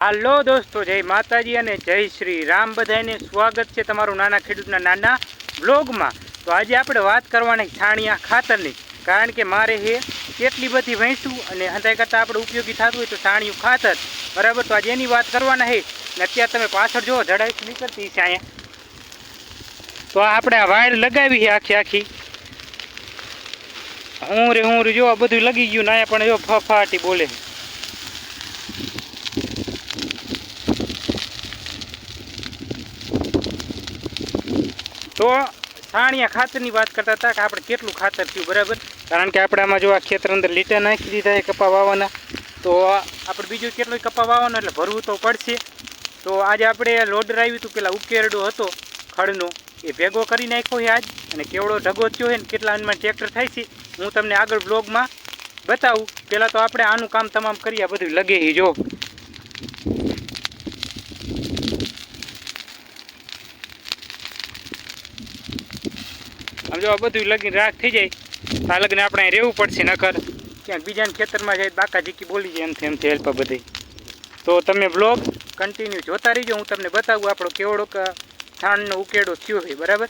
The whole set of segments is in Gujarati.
હાલો દોસ્તો, જય માતાજી અને જય શ્રી રામ. બધાને સ્વાગત છે તમારું નાના ખેડૂતના નાના બ્લોગમાં તો આજે આપણે વાત કરવાની છાણિયા ખાતરની. કારણ કે મારે હે કેટલી બધી વહેંચું અને હંધાઈ કરતાં આપણે ઉપયોગી થતું હોય તો છાણિયું ખાતર. બરાબર? તો આજે એની વાત કરવાના હે. ને અત્યારે તમે પાછળ જુઓ જડાઈ નીકળતી છે અહીંયા. તો આપણે આ વાયર લગાવી છે આખી આખી. હું રે હું રે, જો બધું લગી ગયું ના પણ જો ફફાટી બોલે છે તો છાણિયા ખાતરની વાત કરતા હતા કે આપણે કેટલું ખાતર થયું, બરાબર? કારણ કે આપણે આમાં જો આ ખેતર અંદર લીટા નાખી દીધા એ કપા વાવવાના. તો આપણે બીજું કેટલું કપા વાવવાનું, એટલે ભરવું તો પડશે. તો આજે આપણે લોડર આવ્યું હતું, પેલા ઉકેરડો હતો, ખડનો. એ ભેગો કરી નાખ્યો છે આજ, અને કેવડો ઢગો થયો છે ને કેટલા અનમાં ટ્રેક્ટર થાય છે, હું તમને આગળ બ્લોગમાં બતાવું. પહેલાં તો આપણે આનું કામ તમામ કરી આ બધું લગે છે જો. આમ જો બધું લગીને રાખ થઈ જાય તો આ લગ્ન આપણે રહેવું પડશે, નકર. ક્યાંક બીજાના ખેતરમાં જાય, બાકા જીકી બોલી જાય એમથી એમથી હેલ્પ બધી તો તમે બ્લોગ કન્ટિન્યુ જોતા રહીજો, હું તમને બતાવું આપણો કેવડો છાણનો ઉકેડો થયો છે, બરાબર?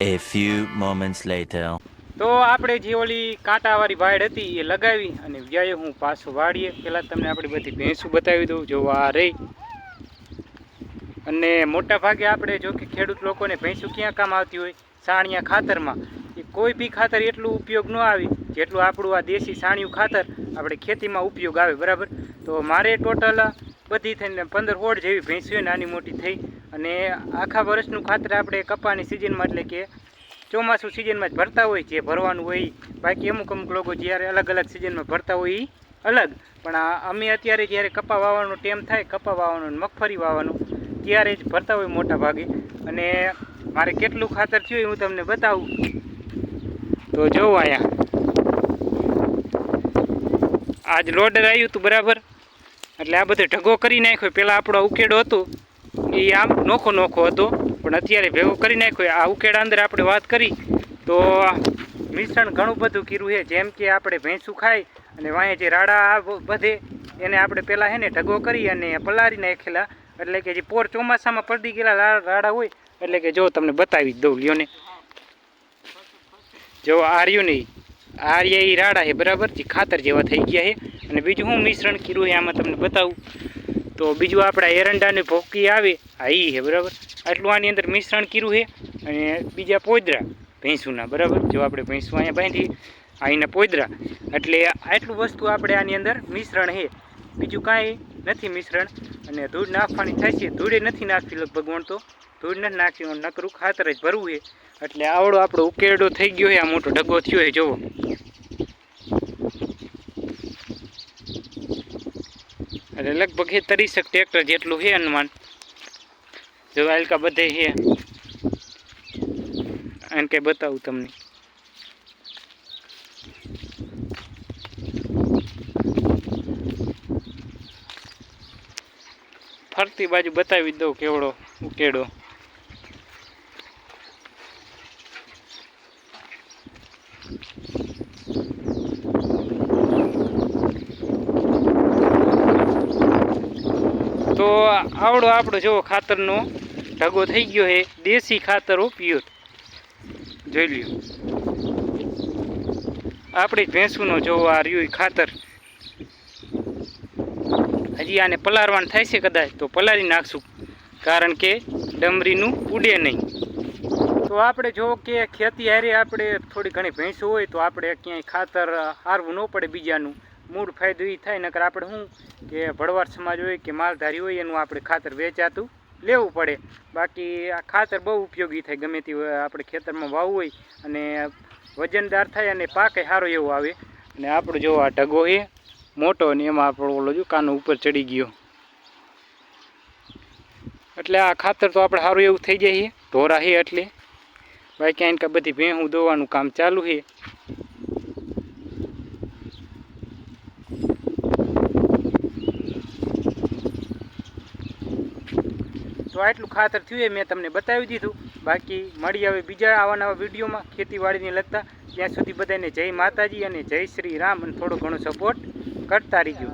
A few moments later. તો આપણે જે ઓલી કાંટાવાળી વાડ હતી એ લગાવી અને વ્યાય હું પાછું વાળીએ. પહેલાં તમને આપણી બધી ભેંસું બતાવી દઉં, જો આ રહી. અને મોટા ભાગે આપણે જો કે ખેડૂત લોકોને ભેંસું ક્યાં કામ આવતી હોય? સાણિયા ખાતરમાં. એ કોઈ બી ખાતર એટલું ઉપયોગ ન આવે, જેટલું આપણું આ દેશી સાણિયું ખાતર આપણે ખેતીમાં ઉપયોગ આવે, બરાબર? તો મારે ટોટલ બધી થઈને પંદર હોડ જેવી ભેંસીઓ નાની મોટી થઈ. અને આખા વર્ષનું ખાતર આપણે કપાની સિઝનમાં, એટલે કે ચોમાસું સિઝનમાં જ ભરતા હોય, જે ભરવાનું હોય બાકી અમુક અમુક લોકો જ્યારે અલગ અલગ સિઝનમાં ભરતા હોય અલગ. પણ અમે અત્યારે જ્યારે કપા વાવવાનો ટેમ થાય, કપા વાવવાનું મગફળી વાવવાનું, ત્યારે જ ભરતા હોય મોટા ભાગે. અને મારે કેટલું ખાતર થયું એ હું તમને બતાવું. તો જોઉં અહીંયા. આજ લોડર આવ્યું હતું બરાબર. એટલે આ બધો ઢગો કરી નાખ્યો. પહેલાં આપણો ઉકેડો હતો. એ આમ નોખો નોખો હતો. પણ અત્યારે ભેગો કરી નાખ્યું. આ ઉકેડા અંદર આપણે વાત કરી, તો મિશ્રણ ઘણું બધું કર્યું છે. જેમ કે આપણે ભેંસું ખાય અને વાંહે જે રાડા બધે, એને આપણે પહેલાં હે ને ઢગો કરી અને પલાળી નાખેલા. એટલે કે જે પોર ચોમાસામાં પડી ગયેલા રાડા હોય, એટલે કે જો તમને બતાવી જ દઉં, લ્યો ને. જો આર્યું નહીં આર્યા એ રાડા છે, બરાબર? જે ખાતર જેવા થઈ ગયા છે. અને બીજું હું મિશ્રણ કર્યું છે આમાં તમને બતાવું. તો બીજું આપણા એરંડાની ભોકી આવે, આ એ છે, બરાબર? આટલું આની અંદર મિશ્રણ કર્યું છે અને બીજા પોદરા ભેંસુના, બરાબર? જો આપણે ભેંસું અહીંયા બાંધી અહીંના પોદરા. એટલે આટલું વસ્તુ આપણે આની અંદર મિશ્રણ છે. બીજું કાંઈ નથી મિશ્રણ. અને ધૂળ નાખવાની થાય છે. ધૂળે નથી નાખતી લગભગ વણતો ધૂળ નથી નાખી નકરું ખાતર જ ભરવું છે. એટલે આવડો આપણો ઉકેરડો થઈ ગયો છે, આ મોટો ઢગો થયો છે જોવો એટલે લગભગ એ ત્રીસેક ટ્રેક્ટર જેટલું છે અનુમાન જો આલકા બધે છે એમ કંઈ બતાવું તમને. ફરતી બાજુ બતાવી દઉં કેવડો ઉકેડો. તો આવડો આપણો જેવો ખાતરનો. ઢગો થઈ ગયો છે દેશી ખાતર પ્યોર જોઈ લ્યો. આપણી ભેંસુનો જોવો આ રહ્યું ખાતર. હજી આને પલારવાનું થાય છે કદાચ, તો પલારી નાખશું. કારણ કે ડમરીનું ઉડે નહીં. તો આપણે જો કે ખેતી હારે આપણે થોડી ઘણી ભેંસો હોય, તો આપણે ક્યાંય ખાતર હારવું ન પડે બીજાનું. મૂળ ફાયદો એ થાય, નકર આપણે શું કે ભળવાર સમાજ હોય કે માલધારી હોય, એનું આપણે ખાતર વેચાતું લેવું પડે. બાકી આ ખાતર બહુ ઉપયોગી થાય, ગમે તે આપણે ખેતરમાં વાવવું હોય અને વજનદાર થાય અને પાકે સારો એવો આવે. અને આપણો જો આ ઢગો છે મોટો ને એમાં આપણો ઓલો જો કાનો ઉપર ચડી ગયો. એટલે આ ખાતર તો આપણે સારું એવું થઈ જાય છે. ઢોરા છે એટલે. બાકી કાંઈ બધી ભેહું દોવાનું કામ ચાલુ છે. તો આટલું ખાતર થયું એ મેં તમને બતાવી દીધું. બાકી મળી હવે બીજા આવા નવા વિડીયોમાં ખેતીવાડીને લગતા. ત્યાં સુધી બધાને જય માતાજી અને જય શ્રી રામ અને થોડો ઘણો સપોર્ટ કરતા રહીજો.